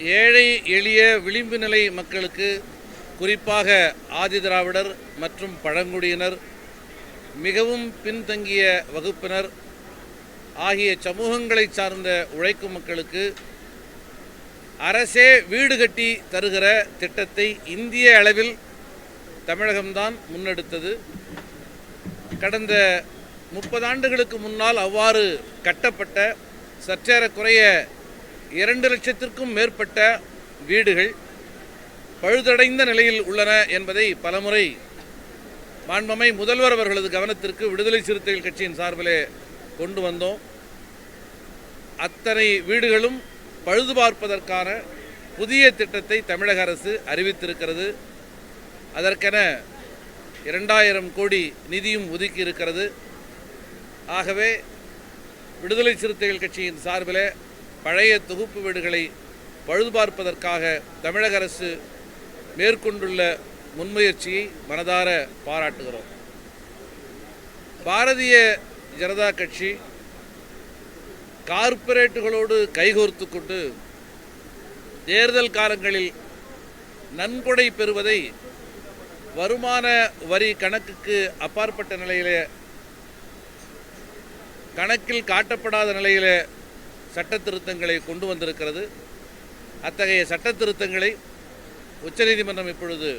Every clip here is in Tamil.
ஏழை எளிய விளிம்பு நிலை மக்களுக்கு குறிப்பாக ஆதிதிராவிடர் மற்றும் பழங்குடியினர் மிகவும் பின்தங்கிய வகுப்பினர் ஆகிய சமூகங்களை சார்ந்த உழைக்கும் மக்களுக்கு அரசே வீடு கட்டி தருகிற திட்டத்தை இந்திய அளவில் தமிழகம்தான் முன்னெடுத்தது. கடந்த முப்பது ஆண்டுகளுக்கு முன்னால் அவ்வாறு கட்டப்பட்ட சற்றேறக்குறைய இரண்டு லட்சத்திற்கும் மேற்பட்ட வீடுகள் பழுதடைந்த நிலையில் உள்ளன என்பதை பலமுறை மாண்பமை முதல்வர் அவர்களது கவனத்திற்கு விடுதலை சிறுத்தைகள் கட்சியின் சார்பிலே கொண்டு வந்தோம். அத்தனை வீடுகளும் பழுது பார்ப்பதற்கான புதிய திட்டத்தை தமிழக அரசு அறிவித்திருக்கிறது. அதற்கென இரண்டாயிரம் கோடி நிதியும் ஒதுக்கி இருக்கிறது. ஆகவே விடுதலை சிறுத்தைகள் கட்சியின் சார்பில் பழைய தொகுப்பு வீடுகளை பழுதுபார்ப்பதற்காக தமிழக அரசு மேற்கொண்டுள்ள முன்முயற்சியை மனதார பாராட்டுகிறோம். பாரதிய ஜனதா கட்சி கார்ப்பரேட்டுகளோடு கைகோர்த்து கொண்டு தேர்தல் காலங்களில் நன்கொடை பெறுவதை வருமான வரி கணக்குக்கு அப்பாற்பட்ட நிலையிலே கணக்கில் காட்டப்படாத நிலையிலே சட்ட திருத்தங்களை கொண்டு வந்திருக்கிறது. அத்தகைய சட்ட திருத்தங்களை உச்சநீதிமன்றம் இப்பொழுது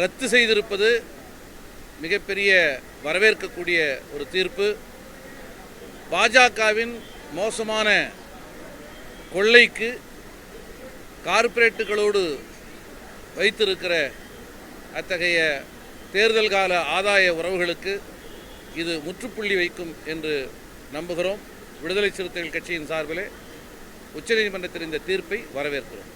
ரத்து செய்திருப்பது மிகப்பெரிய வரவேற்கக்கூடிய ஒரு தீர்ப்பு. பாஜகவின் மோசமான கொள்ளைக்கு கார்ப்பரேட்டுகளோடு வைத்திருக்கிற அத்தகைய தேர்தல் கால ஆதாய உறவுகளுக்கு இது முற்றுப்புள்ளி வைக்கும் என்று நம்புகிறோம். விடுதலை சிறுத்தைகள் கட்சியின் சார்பிலே உச்சநீதிமன்றத்தின் இந்த தீர்ப்பை வரவேற்கிறோம்.